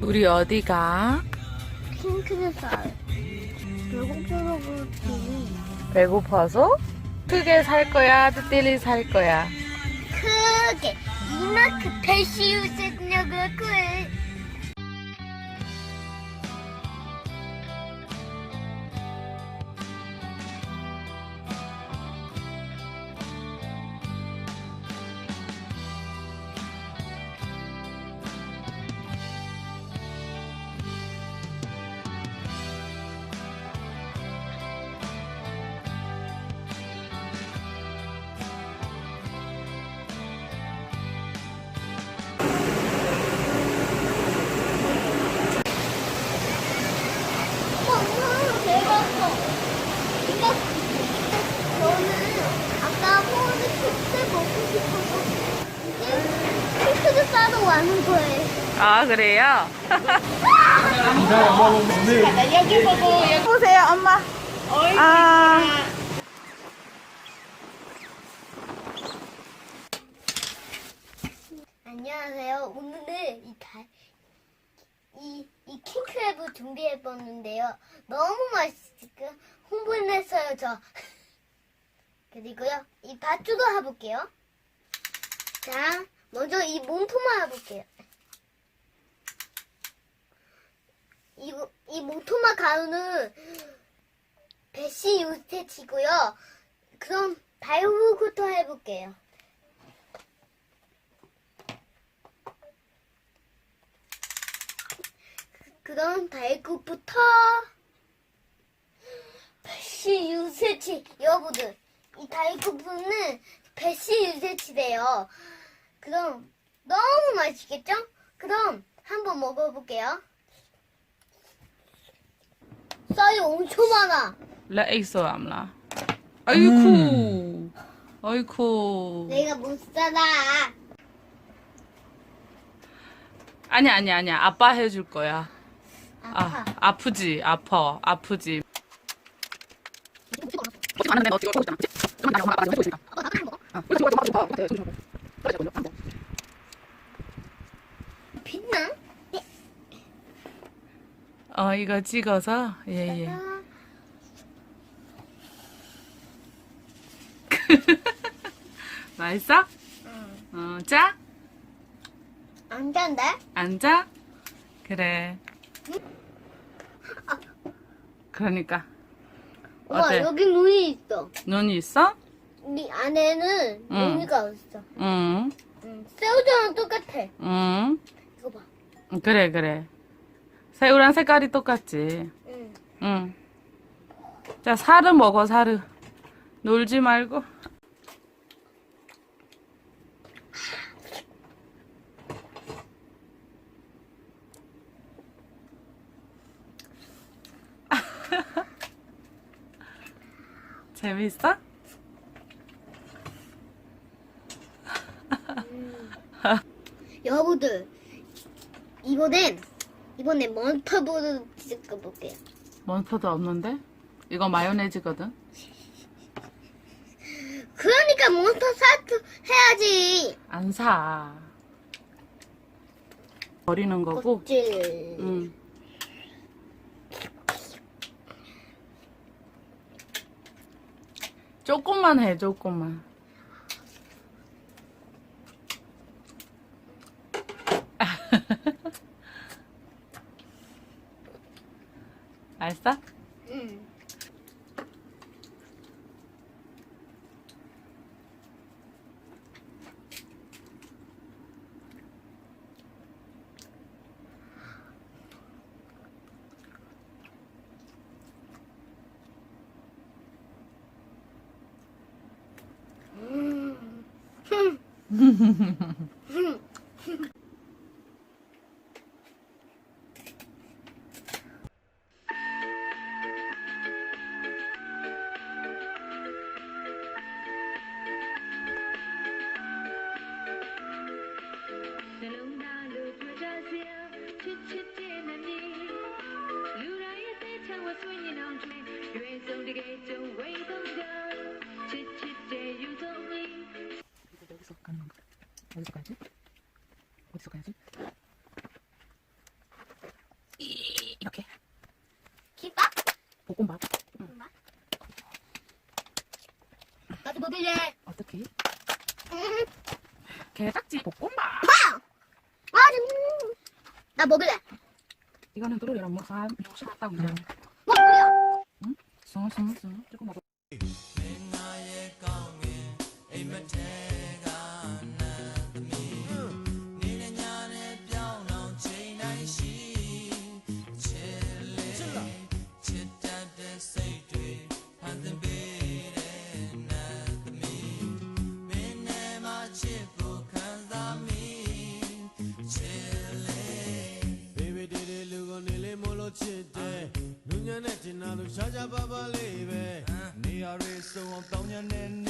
우리 어디 가? 핑크색 배고파서 그렇지. 배고파서? 크게 살 거야? 뜨띠리 살 거야? 크게 이만큼 배시우색력을 구해. 싸러 왔는 거예요. 아, 그래요? 여기 보고 여기 보세요, 엄마. 아, 안녕하세요. 오늘은 이 달, 이, 이 킹크랩을 준비해봤는데요. 너무 맛있게 홍보를 했어요, 저. 그리고요, 이 밧줄도 해볼게요. 자, 먼저 이 몸통만 해볼게요. 이거, 이 몸통만 가루는 배시 유태치고요. 그럼 발후부터 해볼게요. 그럼 발굽부터 배시 유세치 여러분들 이 발굽은 배시 유세치래요. 그럼 너무 맛있겠죠? 그럼 한번 먹어볼게요. 쌀이 엄청 많아. 있어, 암라. 아이쿠. 아이쿠. 내가 못 살아. 아니, 아니, 아니야. 아빠 해줄 거야. 아파. 아, 아프지? 아파. 아프지? 빛나? 어, 이거 찍어서? 예, 예. 아, 맛있어? 어, 짜? 안 잔데? 앉아? 그래. 그러니까. 우와 어때? 여기 눈이 있어. 눈이 있어? 이 안에는 응. 눈이가 없어. 응, 응. 새우젓랑 똑같아. 응. 이거 봐. 그래, 그래. 새우랑 색깔이 똑같지. 응. 응. 자, 사르 먹어, 사르. 놀지 말고. 재밌어? 여러분들 이번엔 이번엔 몬스터보드 찍어볼게요. 몬스터도 없는데? 이거 마요네즈거든? 그러니까 몬스터 사트 해야지. 안 사. 버리는 거고. 껍질. 응. 조금만 해, 조금만. 알았어? 응. 음. 여기서 가는 건가? 어디서 가야지? 어디서 가야지? 이렇게 김밥? 볶음밥 응. 나도 먹을래 어떻게? 게딱지 볶음밥 아! 나 먹을래 이거는 뚜루리랑 뭐 3, 60 왔다고 그냥 정아 씨, 조금 먹어. ဆုံးအောင်တောင်းကြနဲ့